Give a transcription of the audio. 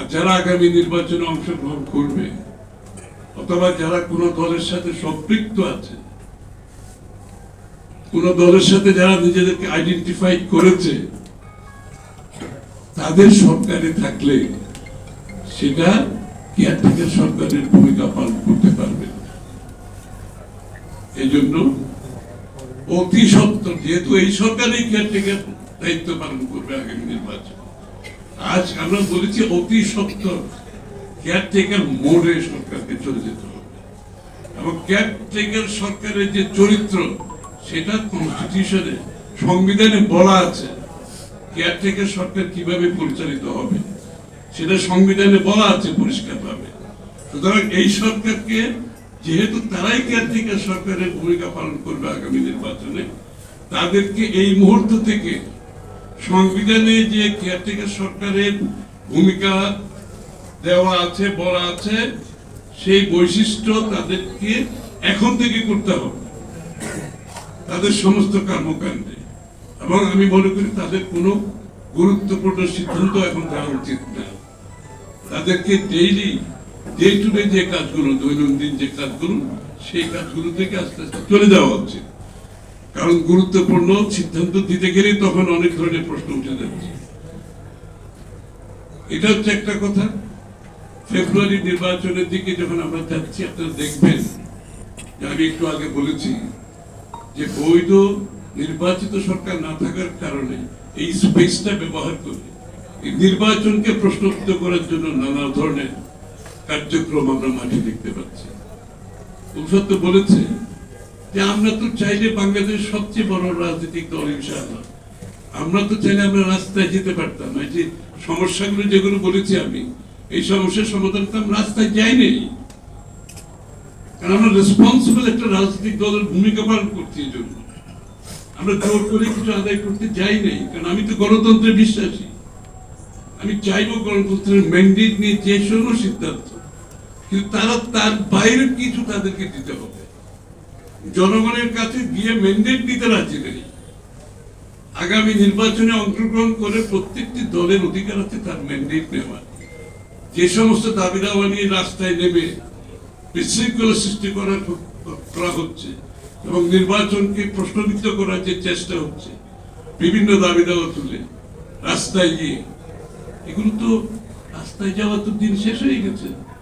আর যারা আগামী নির্বাচনে অংশগ্রহণ করবে, অথবা যারা কোনো দলের সাথে সম্পৃক্ত আছে, কোন দলের সাথে যারা নিজেদেরকে আইডেন্টিফাই করেছে, তাদের সরকারে থাকলে সেটা কেয়ারটেকার সরকারের ভূমিকা পালন করতে পারবে। এই জন্য অতি সত্তর, যেহেতু এই সরকারই কেয়ারটেকার দায়িত্ব পালন করবে আগামী নির্বাচন আজ আমরা বলেছি অতি সত্তর কেয়ারটেকার মোডে সরকারকে চলে যেতে হবে। এবং কেয়ারটেকার সরকারের যে চরিত্র, সেটা কনস্টিটিউশনে সংবিধানে বলা আছে। কেয়ারটেকার সরকার কীভাবে পরিচালিত হবে, সেটা সংবিধানে বলা আছে পরিষ্কারভাবে। সুতরাং এই সরকারকে, যেহেতু তারাই কেয়ারটেকার সরকারের ভূমিকা পালন করবে আগামী নির্বাচনে, তাদেরকে এই মুহূর্ত থেকে সংবিধানে যে কেয়ারটেকার সরকারের ভূমিকা দেওয়া আছে, বলা আছে, সেই বৈশিষ্ট্য তাদেরকে এখন থেকে করতে হবে। তাদের সমস্ত কর্মকাণ্ডে। এবং আমি মনে করি তাদের কোনো গুরুত্বপূর্ণ সিদ্ধান্ত এখন দেওয়া উচিত না। তাদেরকে ডেইলি ডে টু ডে যে কাজগুলো, দৈনন্দিন যে কাজগুলো, সেই কাজগুলো থেকে আস্তে আস্তে চলে যাওয়া উচিত। কারণ গুরুত্বপূর্ণ সিদ্ধান্ত দিতে গেলে তখন অনেক ধরনের প্রশ্ন উঠে যাচ্ছে। এটা হচ্ছে একটা কথা। ফেব্রুয়ারি নির্বাচনের দিকে যখন আমরা যাচ্ছি, আপনারা দেখবেন, যে আমি একটু আগে বলেছি যে বৈধ নির্বাচিত সরকার না থাকার কারণে এই স্পেসটা ব্যবহার করে এই নির্বাচনকে প্রশ্নবিদ্ধ করার জন্য নানা ধরনের কার্যক্রম আমরা মাঠে দেখতে পাচ্ছি। বলেছে যে আমরা তো চাইলে বাংলাদেশ সবচেয়ে বড় রাজনৈতিক দল, ইনশাআল্লাহ। আমরা তো চাইলে আমরা রাস্তায় যেতে পারতাম। এই যে সমস্যাগুলো যেগুলো বলেছি আমি, এই সমস্যার সমাধান তো আমরা রাস্তায় যাইনি। কারণ আমরা রেসপন্সিবল একটা রাজনৈতিক দলের ভূমিকা পালন করছি এই জন্য। আমরা জোর করে কিছু আদায় করতে যাই নাই, কারণ আমি তো গণতন্ত্রে বিশ্বাসী। আমি চাইব গণতন্ত্রের ম্যান্ডেট নিয়ে যে কোনো সিদ্ধান্ত। কিন্তু তারা তার বাইরে কিছু তাদেরকে দিতে হবে। জনগণের কাছে গিয়ে ম্যান্ডেট দিতে রাজি নেই। আগামী নির্বাচনে অংশগ্রহণ করে প্রত্যেকটি দলের অধিকার আছে তার ম্যান্ডেট নেওয়া যে সমস্ত দাবি দাওয়া নিয়ে রাস্তায় নেমে বিশৃঙ্খলা সৃষ্টি করা করা হচ্ছে এবং নির্বাচনকে প্রশ্নবিদ্ধ করার যে চেষ্টা হচ্ছে, বিভিন্ন দাবি দাওয়া তুলে রাস্তায় গিয়ে, এগুলো তো রাস্তায় যাওয়ার তো দিন শেষ হয়ে গেছে।